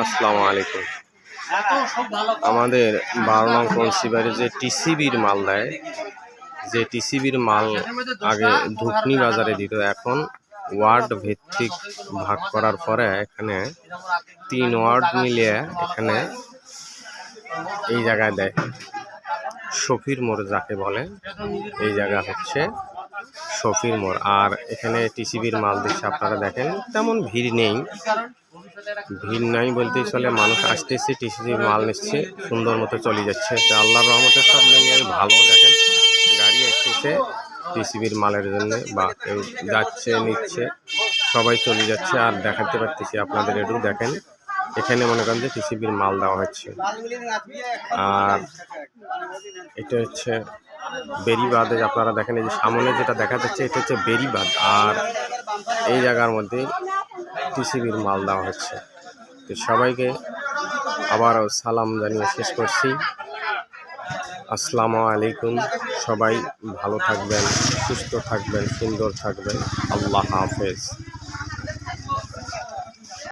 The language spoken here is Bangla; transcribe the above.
আসসালামু আলাইকুম। আমাদের বারো নং কনসিবারে যে টিসিবির মাল দেয় যে টিসিবির মাল আগে ধুকনি বাজারে দিত এখন ওয়ার্ড ভিত্তিক ভাগ করার পরে এখানে তিন ওয়ার্ড মিলিয়ে এখানে এই জায়গায় দেয়। শফির মোড় যাকে বলে এই জায়গা হচ্ছে শফির মোড়। আর এখানে টিসিবির মাল দিচ্ছে আপনারা দেখেন, তেমন ভিড় নেই। ভিড় নাই বলতেই চলে, মানুষ আসতেছে, টিসিবির মাল নিচ্ছে, সুন্দর মতো চলে যাচ্ছে। তো আল্লাহর রহমতের সব মিলিয়ে ভালো, দেখেন, গাড়ি আসতেছে টিসিবির মালের জন্য, বা কেউ যাচ্ছে, নিচ্ছে, সবাই চলে যাচ্ছে। আর দেখাতে পারতেছি আপনাদের একটু, দেখেন, এখানে মনে করেন যে টিসিবির মাল দেওয়া হচ্ছে। আর এটা হচ্ছে বেরিবাদে আপনারা দেখেন, এই যে সামনে যেটা দেখা যাচ্ছে, এটা হচ্ছে বেরিবাদ আর এই জায়গার মধ্যে টিসিবির মাল দেওয়া হচ্ছে। তো সবাইকে আবারও সালাম জানিয়ে শেষ করছি। আসসালামু আলাইকুম। সবাই ভালো থাকবেন, সুস্থ থাকবেন, সুন্দর থাকবেন। আল্লাহ হাফেজ।